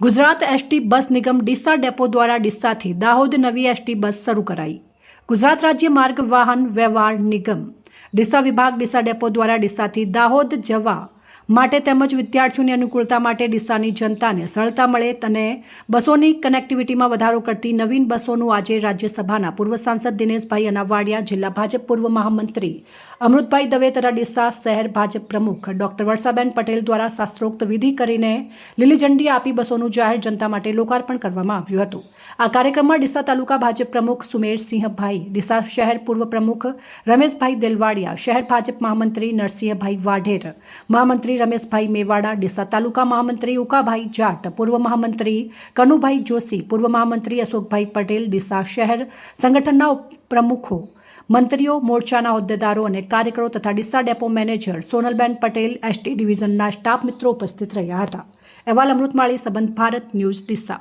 Gujarat ST bus નિગમ Deesa depot દ્વારા ડીસાથી દાહોદ નવી ST bus શરૂ કરાઈ. ગુજરાત રાજ્ય માર્ગ વાહન વ્યવહાર નિગમ ડીસા વિભાગ ડીસા ડેપો દ્વારા ડીસાથી દાહોદ જવા માટે તેમજ વિદ્યાર્થીઓની અનુકૂળતા માટે ડીસાની જનતાને સરળતા મળે અને બસોની કનેક્ટિવિટીમાં વધારો કરતી નવીન બસોનું આજે રાજ્યસભાના પૂર્વ સાંસદ દિનેશભાઈ અનાવાડિયા, જિલ્લા ભાજપ પૂર્વ મહામંત્રી અમૃતભાઈ દવે તથા ડીસા શહેર ભાજપ પ્રમુખ ડોક્ટર વર્ષાબેન પટેલ દ્વારા શાસ્ત્રોક્ત વિધિ કરીને લીલી ઝંડી આપી બસોનું જાહેર જનતા માટે લોકાર્પણ કરવામાં આવ્યું હતું. આ કાર્યક્રમમાં ડીસા તાલુકા ભાજપ પ્રમુખ સુમેરસિંહભાઈ ડીસા શહેર પૂર્વ પ્રમુખ રમેશભાઈ દેલવાડિયા, શહેર ભાજપ મહામંત્રી નરસિંહભાઈ વાઢેર, મહામંત્રી રમેશભાઈ મેવાડા, ડીસા તાલુકા મહામંત્રી ઉકાભાઈ જાટ, પૂર્વ મહામંત્રી કનુભાઈ જોશી, પૂર્વ મહામંત્રી અશોકભાઈ પટેલ, ડીસા શહેર સંગઠનના પ્રમુખો મંત્રીઓ, મોરચાના હોદ્દેદારો અને કાર્યકરો તથા Deesa depot manager Sonalben Patel, ST ડિવિઝનના staff મિત્રો ઉપસ્થિત રહ્યા હતા. અહેવાલ અમૃતમાળી, સંબંધ ભારત ન્યૂઝ, ડીસા.